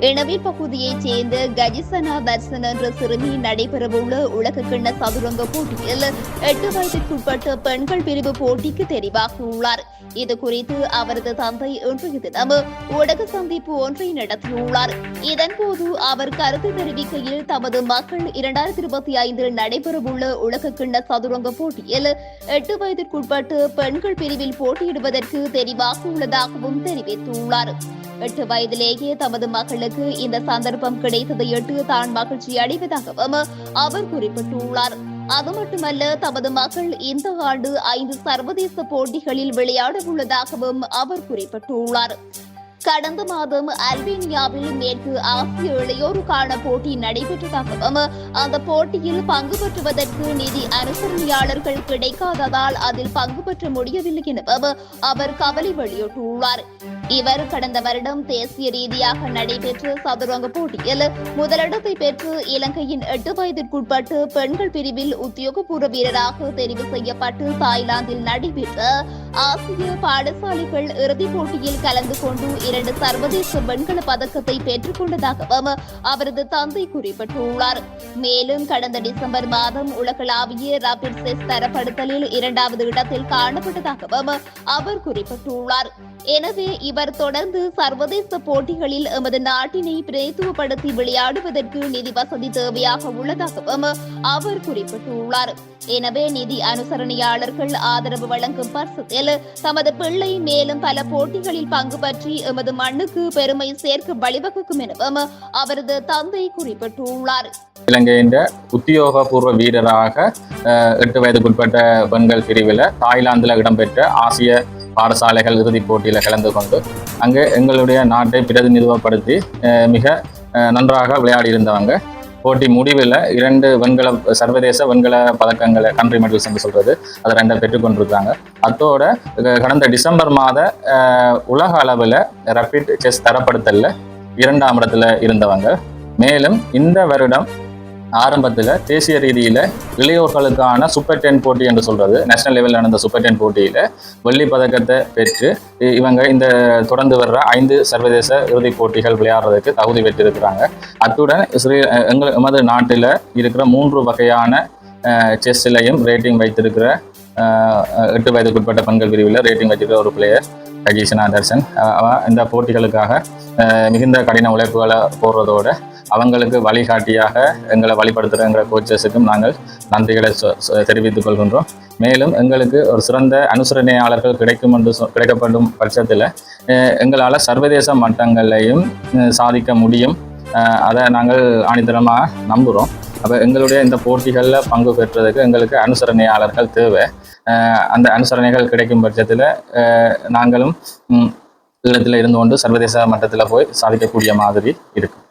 எனவே பகுதியைச் சேர்ந்த கஜிசனா தர்சன் என்ற சிறுமி நடைபெறவுள்ள உலக கிண்ண சதுரங்க போட்டியில் எட்டு வயதிற்குட்பட்ட பெண்கள் பிரிவு போட்டிக்கு தெரிவாகியுள்ளார் இது குறித்து அவரது தந்தை இன்றைய தினம் ஊடக சந்திப்பு ஒன்றை நடத்தியுள்ளார். இதன்போது அவர் கருத்து தெரிவிக்கையில் தமது மக்கள் இரண்டாயிரத்தி இருபத்தி ஐந்தில் நடைபெறவுள்ள உலக கிண்ண சதுரங்க போட்டியில் எட்டு வயதிற்குட்பட்டு பெண்கள் பிரிவில் போட்டியிடுவதற்கு தெரிவாகியுள்ளதாகவும் தெரிவித்துள்ளார். எட்டு வயதிலேயே தமது மக்களுக்கு இந்த சந்தர்ப்பம் கிடைத்ததையிட்டு தான் மகிழ்ச்சி அடைவதாகவும் அவர் குறிப்பிட்டுள்ளார். அது மட்டுமல்ல தமது மகள் இந்த ஆண்டு ஐந்து சர்வதேச போட்டிகளில் விளையாட உள்ளதாகவும் அவர் குறிப்பிட்டுள்ளார். கடந்த மாதம் அல்பேனியாவில் மேற்கு ஆசிய இளையோருக்கான போட்டி நடைபெற்றதாகவும் அந்த போட்டியில் பங்கு பெற்றுவதற்கு நிதி அனுசரணையாளர்கள் கிடைக்காததால் அதில் பங்கு பெற்ற முடியவில்லை எனவும் அவர் கவலை வெளியிட்டுள்ளார். இவர் கடந்த வருடம் தேசிய ரீதியாக நடைபெற்ற சதுரங்க போட்டியில் முதலிடத்தை பெற்று இலங்கையின் எட்டு வயதிற்குட்பட்டு பெண்கள் பிரிவில் உத்தியோகபூர்வ வீரராக தெரிவு செய்யப்பட்டு தாய்லாந்தில் நடைபெற்ற ஆசிய பாடசாலைகள் இறுதிப் போட்டியில் கலந்து கொண்டு இரண்டு சர்வதேச வெண்கல பதக்கத்தை பெற்றுக் கொண்டதாகவும் அவரது தந்தை குறிப்பிட்டுள்ளார். மேலும் கடந்த டிசம்பர் மாதம் உலகளாவிய ராபிட் செஸ் தரப்படுத்தலில் இரண்டாவது இடத்தில் காணப்பட்டதாகவும் அவர் குறிப்பிட்டுள்ளார். எனவே இவர் தொடர்ந்து சர்வதேச போட்டிகளில் எமது நாட்டினை பிரதித்துவப்படுத்தி விளையாடுவதற்கு நிதி வசதி தேவையாக உள்ளதாகவும் அவர் குறிப்பிட்டுள்ளார். எனவே நிதி அனுசரணையாளர்கள் ஆதரவு வழங்கும் பட்சத்தில் தமது பிள்ளை மேலும் பல போட்டிகளில் பங்கு பற்றி எமது மண்ணுக்கு பெருமை சேர்க்க வழிவகுக்கும் எனவும் அவரது தந்தை குறிப்பிட்டுள்ளார். இலங்கையின் உத்தியோகபூர்வ வீரராக எட்டு வயதுக்குட்பட்ட பெண்கள் பிரிவில் தாய்லாந்தில் இடம்பெற்ற ஆசிய பாடசாலைகள் இறுதிப் போட்டியில் கலந்து கொண்டு அங்கே எங்களுடைய நாட்டை பிரதிநிதித்துவப்படுத்தி மிக நன்றாக விளையாடி இருந்தவங்க. போட்டி முடிவில் இரண்டு வெண்கல சர்வதேச வெண்கல பதக்கங்களை கண்ட்ரி மெடல்ஸ் என்று சொல்கிறது அதை ரெண்டை பெற்றுக்கொண்டிருக்காங்க. அத்தோட கடந்த டிசம்பர் மாத உலக அளவில் ரப்பிட் செஸ் தரப்படுத்தலில். இரண்டாம் இடத்துல இருந்தவங்க. மேலும் இந்த வருடம் ஆரம்பத்தில் தேசிய ரீதியில் இளையோர்களுக்கான சூப்பர் டென் போட்டி என்று சொல்கிறது நேஷனல் லெவலில் நடந்த சூப்பர் டென் போட்டியில் வெள்ளி பதக்கத்தை பெற்று இ- இவங்க இந்த தொடர்ந்து வர்ற ஐந்து சர்வதேச இறுதிப் போட்டிகள் விளையாடுறதுக்கு தகுதி பெற்றிருக்கிறாங்க. அத்துடன் ஸ்ரீ எங்கள் எமது நாட்டில் இருக்கிற மூன்று வகையான செஸ்ஸிலையும் ரேட்டிங் வைத்திருக்கிற எட்டு வயதுக்குட்பட்ட பெண்கள் பிரிவில் ரேட்டிங் வச்சிருக்கிற ஒரு பிளேயர் கஜீசனா தர்சன் இந்த போட்டிகளுக்காக மிகுந்த கடின உழைப்புகளை போடுறதோட அவங்களுக்கு வழிகாட்டியாக எங்களை வழிபடுத்துகிற கோச்சஸுக்கும் நாங்கள் நன்றிகளை தெரிவித்துக் கொள்கின்றோம். மேலும் எங்களுக்கு ஒரு சிறந்த அனுசரணையாளர்கள் கிடைக்கும் என்று சொ- கிடைக்கப்படும் பட்சத்தில் எங்களால் சர்வதேச மட்டங்களையும் சாதிக்க முடியும். அதை நாங்கள் ஆணித்தரமாக நம்புகிறோம் அப்போ எங்களுடைய இந்த போட்டிகளில் பங்கு பெற்றதுக்கு எங்களுக்கு அனுசரணையாளர்கள் தேவை. அந்த அனுசரணைகள் கிடைக்கும் பட்சத்தில் நாங்களும் இல்லத்தில் இருந்து கொண்டு சர்வதேச மட்டத்தில் போய் சாதிக்கக்கூடிய மாதிரி இருக்கும்